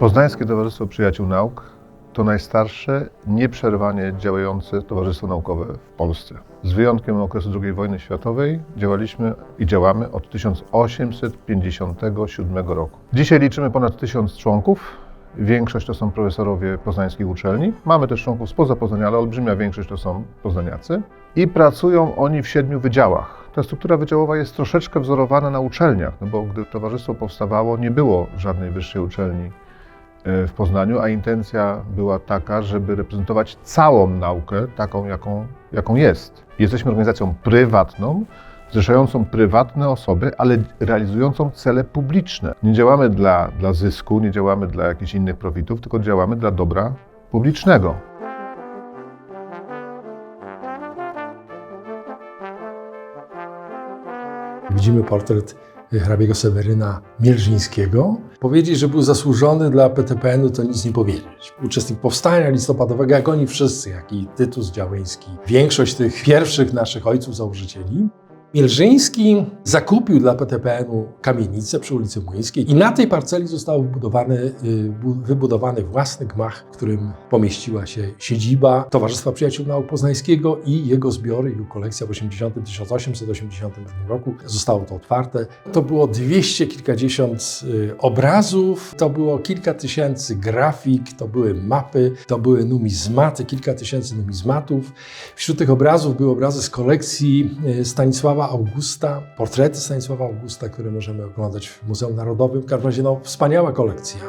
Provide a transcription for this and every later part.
Poznańskie Towarzystwo Przyjaciół Nauk to najstarsze, nieprzerwanie działające towarzystwo naukowe w Polsce. Z wyjątkiem okresu II wojny światowej działaliśmy i działamy od 1857 roku. Dzisiaj liczymy ponad tysiąc członków. Większość to są profesorowie poznańskich uczelni. Mamy też członków spoza Poznania, ale olbrzymia większość to są poznaniacy. I pracują oni w siedmiu wydziałach. Ta struktura wydziałowa jest troszeczkę wzorowana na uczelniach, no bo gdy towarzystwo powstawało, nie było żadnej wyższej uczelni e, w Poznaniu, a intencja była taka, żeby reprezentować całą naukę, taką jaką, jaką jest. Jesteśmy organizacją prywatną, zrzeszającą prywatne osoby, ale realizującą cele publiczne. Nie działamy dla, dla zysku, nie działamy dla jakichś innych profitów, tylko działamy dla dobra publicznego. Widzimy portret hrabiego Seweryna Mielżyńskiego. Powiedzieć, że był zasłużony dla PTPN-u, to nic nie powiedzieć. Uczestnik powstania listopadowego, jak oni wszyscy, jak i Tytus Działyński. Większość tych pierwszych naszych ojców założycieli. Mielżyński zakupił dla PTPN-u kamienicę przy ulicy Młyńskiej i na tej parceli został wybudowany, y, bu- wybudowany własny gmach, w którym pomieściła się siedziba Towarzystwa Przyjaciół Nauk Poznańskiego i jego zbiory, jego kolekcja w 80, 1882 roku. Zostało to otwarte. To było dwieście kilkadziesiąt y, obrazów, to było kilka tysięcy grafik, to były mapy, to były numizmaty, kilka tysięcy numizmatów. Wśród tych obrazów były obrazy z kolekcji y, Stanisława Augusta, portrety Stanisława Augusta, które możemy oglądać w Muzeum Narodowym. W każdym razie no, wspaniała kolekcja.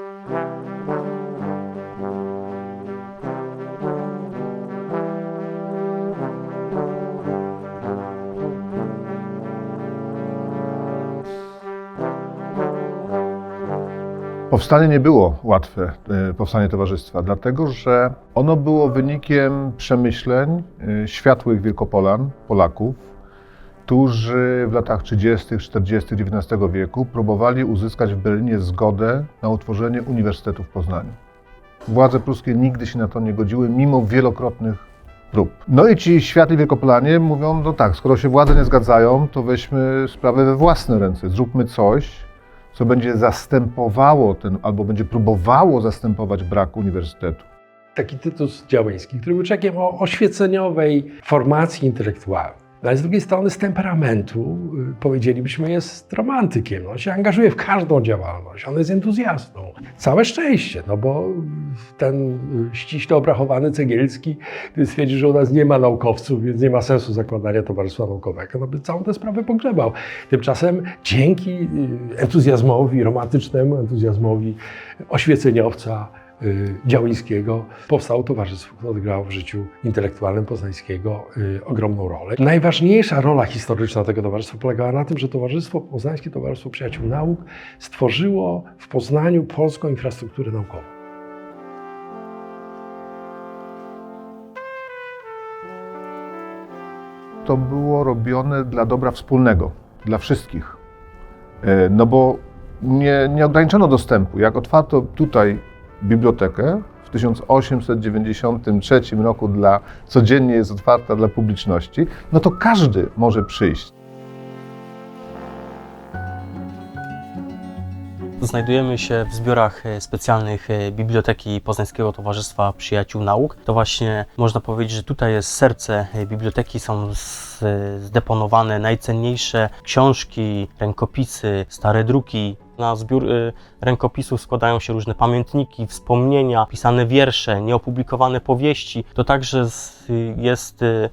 Powstanie nie było łatwe, e, powstanie towarzystwa, dlatego że ono było wynikiem przemyśleń e, światłych Wielkopolan, Polaków, którzy w latach 30., 40. XIX wieku próbowali uzyskać w Berlinie zgodę na utworzenie Uniwersytetu w Poznaniu. Władze pruskie nigdy się na to nie godziły, mimo wielokrotnych prób. No i ci światli Wielkopolanie mówią, no tak, skoro się władze nie zgadzają, to weźmy sprawę we własne ręce, zróbmy coś, co będzie zastępowało ten, albo będzie próbowało zastępować brak uniwersytetu. Taki Tytus Działyński, który był człowiekiem o oświeceniowej formacji intelektualnej. No, Ale z drugiej strony z temperamentu, y, powiedzielibyśmy, jest romantykiem. On się angażuje w każdą działalność, on jest entuzjastą. Całe szczęście, no bo ten y, ściśle obrachowany Cegielski stwierdził, że u nas nie ma naukowców, więc nie ma sensu zakładania towarzystwa naukowego, no by całą tę sprawę pogrzebał. Tymczasem dzięki y, entuzjazmowi, romantycznemu entuzjazmowi oświeceniowca, Działyńskiego powstało towarzystwo, które odgrało w życiu intelektualnym poznańskiego y, ogromną rolę. Najważniejsza rola historyczna tego towarzystwa polegała na tym, że Towarzystwo Poznańskie Towarzystwo Przyjaciół Nauk stworzyło w Poznaniu polską infrastrukturę naukową. To było robione dla dobra wspólnego, dla wszystkich. E, No bo nie, nie ograniczono dostępu. Jak otwarto tutaj bibliotekę w 1893 roku dla, codziennie jest otwarta dla publiczności, no to każdy może przyjść. Znajdujemy się w zbiorach e, specjalnych e, Biblioteki Poznańskiego Towarzystwa Przyjaciół Nauk. To właśnie można powiedzieć, że tutaj jest serce e, biblioteki. Są zdeponowane najcenniejsze książki, rękopisy, stare druki. Na zbiór e, rękopisów składają się różne pamiętniki, wspomnienia, pisane wiersze, nieopublikowane powieści. To także jest e,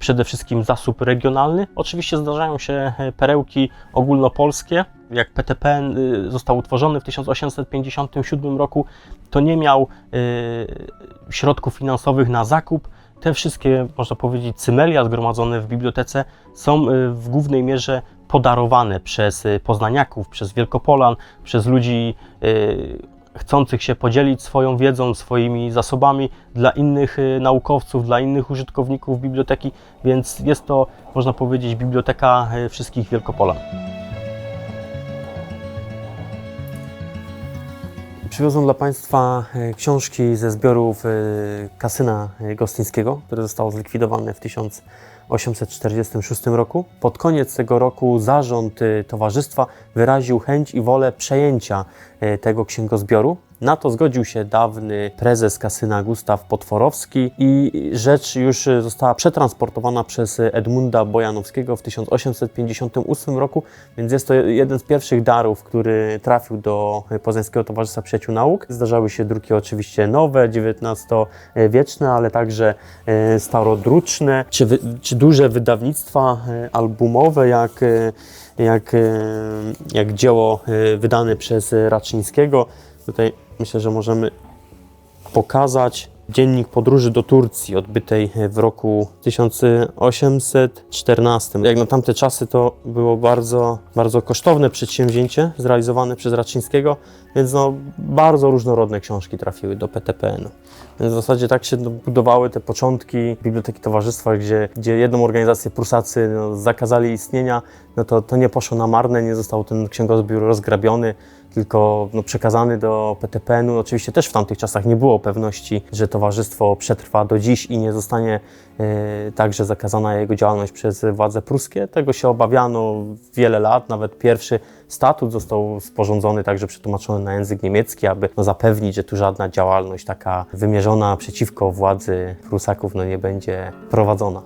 przede wszystkim zasób regionalny. Oczywiście zdarzają się e, perełki ogólnopolskie. Jak PTPN y, został utworzony w 1857 roku, to nie miał y, środków finansowych na zakup. Te wszystkie, można powiedzieć, cymelia zgromadzone w bibliotece są y, w głównej mierze podarowane przez y, poznaniaków, przez Wielkopolan, przez ludzi y, chcących się podzielić swoją wiedzą, swoimi zasobami dla innych y, naukowców, dla innych użytkowników biblioteki, więc jest to, można powiedzieć, biblioteka wszystkich Wielkopolan. Przywiozłem dla Państwa książki ze zbiorów kasyna gostyńskiego, które zostało zlikwidowane w 1846 roku. Pod koniec tego roku zarząd e, towarzystwa wyraził chęć i wolę przejęcia e, tego księgozbioru. Na to zgodził się dawny prezes kasyna Gustaw Potworowski i rzecz już została przetransportowana przez Edmunda Bojanowskiego w 1858 roku, więc jest to jeden z pierwszych darów, który trafił do Poznańskiego Towarzystwa Przyjaciół Nauk. Zdarzały się druki oczywiście nowe, XIX-wieczne, ale także e, starodruczne, czy, wy, czy duże wydawnictwa e, albumowe, jak, e, jak, jak dzieło wydane przez Raczyńskiego. Tutaj myślę, że możemy pokazać dziennik podróży do Turcji odbytej w roku 1814. Jak na tamte czasy to było bardzo, bardzo kosztowne przedsięwzięcie zrealizowane przez Raczyńskiego, więc no, bardzo różnorodne książki trafiły do PTPN. W zasadzie tak się budowały te początki Biblioteki Towarzystwa, gdzie, gdzie jedną organizację Prusacy no, zakazali istnienia, no to, to nie poszło na marne, nie został ten księgozbiór rozgrabiony, tylko no, przekazany do PTPN-u. Oczywiście też w tamtych czasach nie było pewności, że towarzystwo przetrwa do dziś i nie zostanie e, także zakazana jego działalność przez władze pruskie. Tego się obawiano wiele lat, nawet pierwszy statut został sporządzony, także przetłumaczony na język niemiecki, aby no, zapewnić, że tu żadna działalność taka wymierzona przeciwko władzy Prusaków no, nie będzie prowadzona.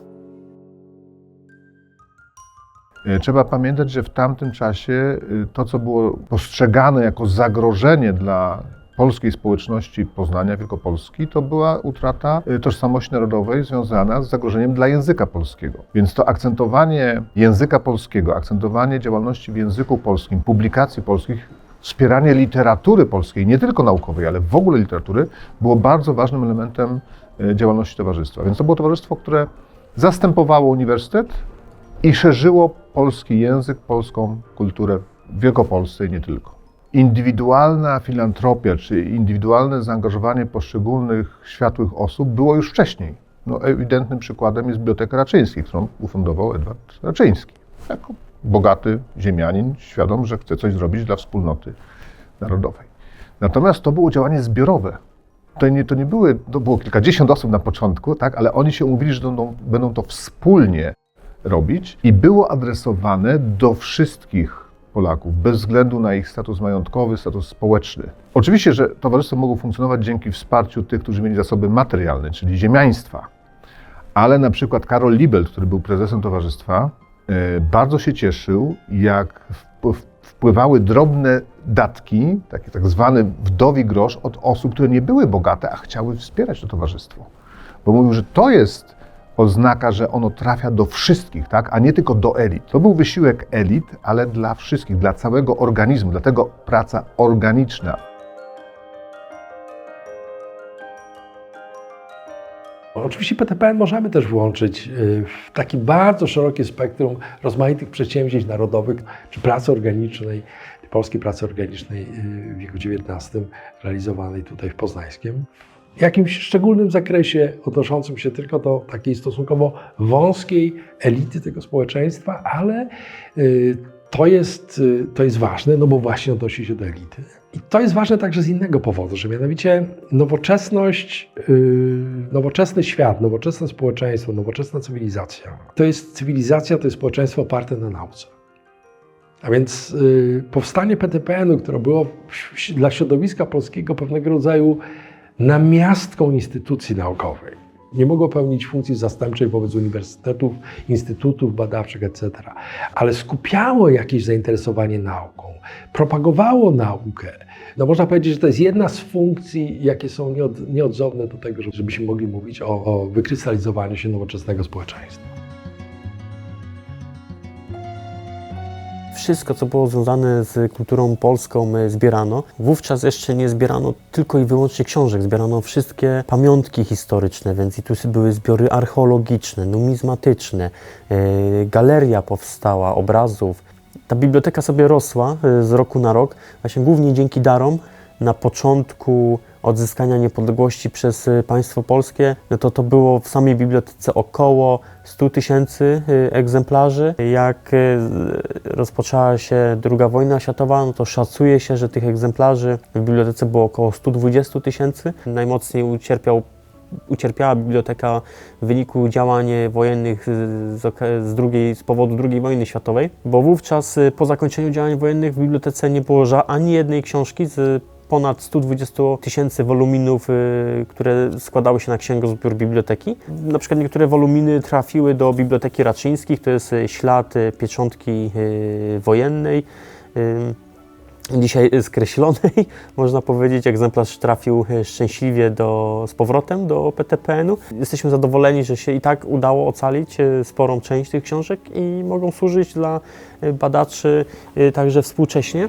E, Trzeba pamiętać, że w tamtym czasie y, to, co było postrzegane jako zagrożenie dla polskiej społeczności Poznania, Wielkopolski, to była utrata y, tożsamości narodowej związana z zagrożeniem dla języka polskiego. Więc to akcentowanie języka polskiego, akcentowanie działalności w języku polskim, publikacji polskich, wspieranie literatury polskiej, nie tylko naukowej, ale w ogóle literatury, było bardzo ważnym elementem y, działalności towarzystwa. Więc to było towarzystwo, które zastępowało uniwersytet, i szerzyło polski język, polską kulturę w Wielkopolsce i nie tylko. Indywidualna filantropia, czy indywidualne zaangażowanie poszczególnych światłych osób było już wcześniej. No, ewidentnym przykładem jest Biblioteka Raczyńskiej, którą ufundował Edward Raczyński. Jako bogaty ziemianin, świadom, że chce coś zrobić dla wspólnoty narodowej. Natomiast to było działanie zbiorowe. To nie, to nie były, to było kilkadziesiąt osób na początku, tak, ale oni się umówili, że będą, będą to wspólnie robić i było adresowane do wszystkich Polaków, bez względu na ich status majątkowy, status społeczny. Oczywiście, że towarzystwo mogło funkcjonować dzięki wsparciu tych, którzy mieli zasoby materialne, czyli ziemiaństwa, ale na przykład Karol Libel, który był prezesem towarzystwa, e, bardzo się cieszył, jak wp- wpływały drobne datki, taki tak zwany wdowi grosz, od osób, które nie były bogate, a chciały wspierać to towarzystwo. Bo mówił, że to jest oznaka, że ono trafia do wszystkich, tak? a nie tylko do elit. To był wysiłek elit, ale dla wszystkich, dla całego organizmu, dlatego praca organiczna. Oczywiście PTPN możemy też włączyć y, w taki bardzo szerokie spektrum rozmaitych przedsięwzięć narodowych czy pracy organicznej, polskiej pracy organicznej y, w wieku XIX, realizowanej tutaj w Poznańskiem. W jakimś szczególnym zakresie odnoszącym się tylko do takiej stosunkowo wąskiej elity tego społeczeństwa, ale y, to jest, y, to jest ważne, no bo właśnie odnosi się do elity. I to jest ważne także z innego powodu, że mianowicie nowoczesność, yy, nowoczesny świat, nowoczesne społeczeństwo, nowoczesna cywilizacja to jest cywilizacja, to jest społeczeństwo oparte na nauce. A więc powstanie PTPN-u, które było dla środowiska polskiego pewnego rodzaju namiastką instytucji naukowej, nie mogło pełnić funkcji zastępczej wobec uniwersytetów, instytutów badawczych, etc., ale skupiało jakieś zainteresowanie nauką, propagowało naukę. No można powiedzieć, że to jest jedna z funkcji, jakie są nieod, nieodzowne do tego, żebyśmy mogli mówić o, o wykrystalizowaniu się nowoczesnego społeczeństwa. Wszystko, co było związane z kulturą polską, zbierano. Wówczas jeszcze nie zbierano tylko i wyłącznie książek, zbierano wszystkie pamiątki historyczne, więc i tu były zbiory archeologiczne, numizmatyczne, e, galeria powstała obrazów. Ta biblioteka sobie rosła e, z roku na rok, właśnie głównie dzięki darom. Na początku odzyskania niepodległości przez y, państwo polskie, no to to było w samej bibliotece około 100 tysięcy y, egzemplarzy. Jak y, rozpoczęła się II wojna światowa, no to szacuje się, że tych egzemplarzy w bibliotece było około 120 tysięcy. Najmocniej ucierpiał ucierpiała biblioteka w wyniku działań wojennych z, z, drugiej, z powodu II wojny światowej, bo wówczas po zakończeniu działań wojennych w bibliotece nie było ani jednej książki z ponad 120 tysięcy woluminów, y, które składały się na księgozbiór biblioteki. Na przykład niektóre woluminy trafiły do Biblioteki Raczyńskich, to jest y, ślad y, pieczątki wojennej. dzisiaj skreślonej, można powiedzieć. Egzemplarz trafił szczęśliwie do, z powrotem do PTPN-u. Jesteśmy zadowoleni, że się i tak udało ocalić sporą część tych książek i mogą służyć dla badaczy także współcześnie.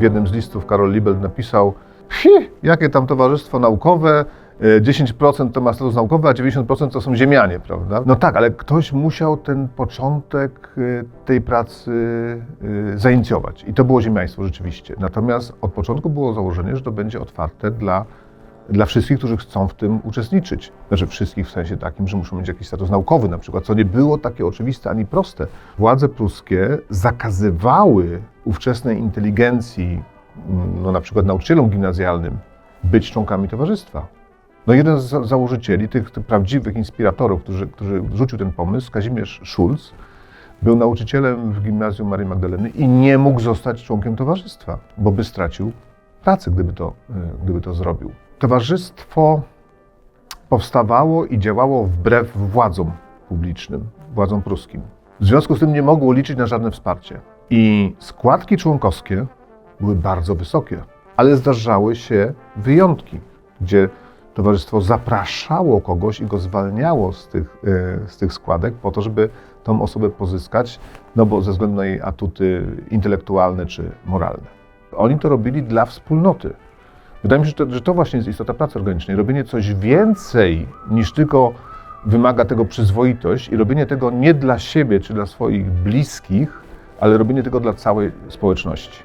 W jednym z listów Karol Libel napisał, Hi, jakie tam towarzystwo naukowe, e, 10% to ma status naukowy, a 90% to są ziemianie, prawda? No tak, ale ktoś musiał ten początek e, tej pracy e, zainicjować. I to było ziemiaństwo rzeczywiście. Natomiast od początku było założenie, że to będzie otwarte dla, dla wszystkich, którzy chcą w tym uczestniczyć. Znaczy wszystkich w sensie takim, że muszą mieć jakiś status naukowy na przykład, co nie było takie oczywiste ani proste. Władze pruskie zakazywały ówczesnej inteligencji, mm, no na przykład nauczycielom gimnazjalnym, być członkami towarzystwa. No jeden z za- założycieli, tych, tych prawdziwych inspiratorów, którzy, którzy rzucił ten pomysł, Kazimierz Schulz, był nauczycielem w gimnazjum Marii Magdaleny i nie mógł zostać członkiem towarzystwa, bo by stracił pracę, gdyby to, y, gdyby to zrobił. Towarzystwo powstawało i działało wbrew władzom publicznym, władzom pruskim. W związku z tym nie mogło liczyć na żadne wsparcie. I składki członkowskie były bardzo wysokie, ale zdarzały się wyjątki, gdzie towarzystwo zapraszało kogoś i go zwalniało z tych, e, z tych składek po to, żeby tą osobę pozyskać, no bo ze względu na jej atuty intelektualne czy moralne. Oni to robili dla wspólnoty. Wydaje mi się, że to, że to właśnie jest istota pracy organicznej. Robienie coś więcej niż tylko wymaga tego przyzwoitość i robienie tego nie dla siebie czy dla swoich bliskich, ale robienie tego dla całej społeczności.